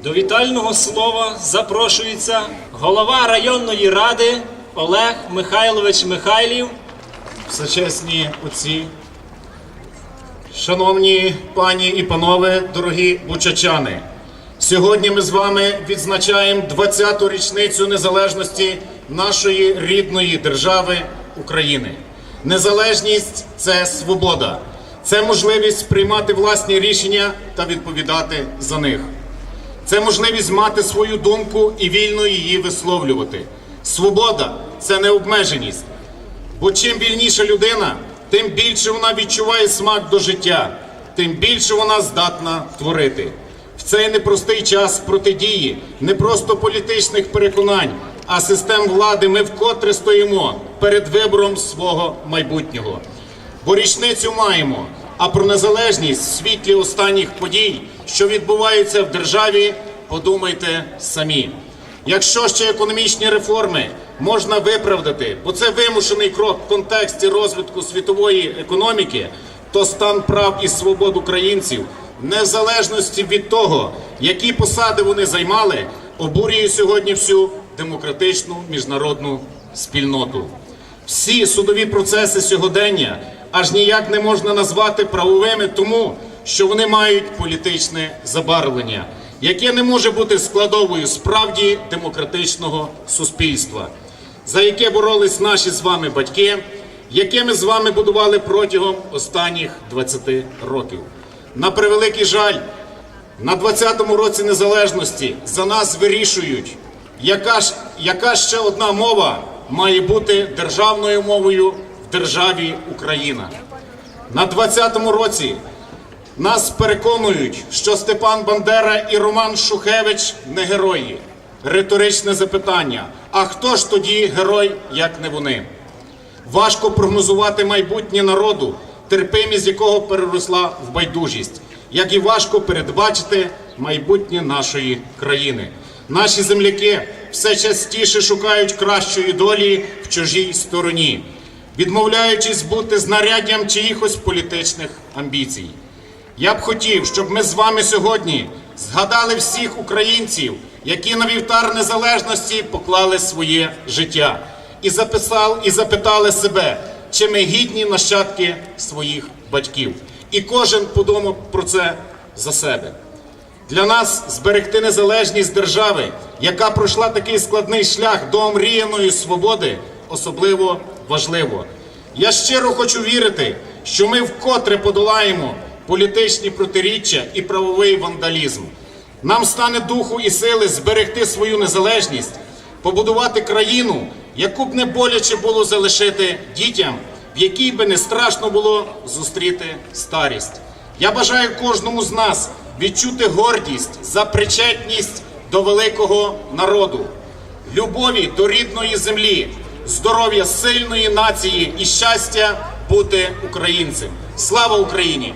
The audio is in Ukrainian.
До вітального слова запрошується голова районної ради Олег Михайлович Михайлів. Всечесні отці, шановні пані і панове, дорогі бучачани, сьогодні ми з вами відзначаємо 20-ту річницю незалежності нашої рідної держави України. Незалежність це свобода, це можливість приймати власні рішення та відповідати за них. Це можливість мати свою думку і вільно її висловлювати. Свобода це необмеженість. Бо чим вільніша людина, тим більше вона відчуває смак до життя, тим більше вона здатна творити. В цей непростий час протидії не просто політичних переконань, а систем влади ми вкотре стоїмо перед вибором свого майбутнього. Бо річницю маємо, а про незалежність в світлі останніх подій, що відбуваються в державі, подумайте самі. Якщо ще економічні реформи можна виправдати, бо це вимушений крок в контексті розвитку світової економіки, то стан прав і свобод українців, незалежності від того, які посади вони займали, обурює сьогодні всю демократичну міжнародну спільноту. Всі судові процеси сьогодення аж ніяк не можна назвати правовими, тому що вони мають політичне забарвлення, яке не може бути складовою справді демократичного суспільства, за яке боролись наші з вами батьки, яке ми з вами будували протягом останніх 20 років. На превеликий жаль, на 20-му році незалежності за нас вирішують, яка ж яка ще одна мова має бути державною мовою державі Україна. На 20-му році нас переконують, що Степан Бандера і Роман Шухевич не герої. Риторичне запитання: а хто ж тоді герой, як не вони? Важко прогнозувати майбутнє народу, терпимість якого переросла в байдужість, як і важко передбачити майбутнє нашої країни. Наші земляки все частіше шукають кращої долі в чужій стороні, відмовляючись бути знаряддям чиїхось політичних амбіцій. Я б хотів, щоб ми з вами сьогодні згадали всіх українців, які на вівтар незалежності поклали своє життя, і записали, і запитали себе, чи ми гідні нащадки своїх батьків. І кожен подумав про це за себе. Для нас зберегти незалежність держави, яка пройшла такий складний шлях до омріяної свободи, особливо важливо. Я щиро хочу вірити, що ми вкотре подолаємо політичні протиріччя і правовий вандалізм. Нам стане духу і сили зберегти свою незалежність, побудувати країну, яку б не боляче було залишити дітям, в якій би не страшно було зустріти старість. Я бажаю кожному з нас відчути гордість за причетність до великого народу, любові до рідної землі, здоров'я сильної нації і щастя бути українцем. Слава Україні!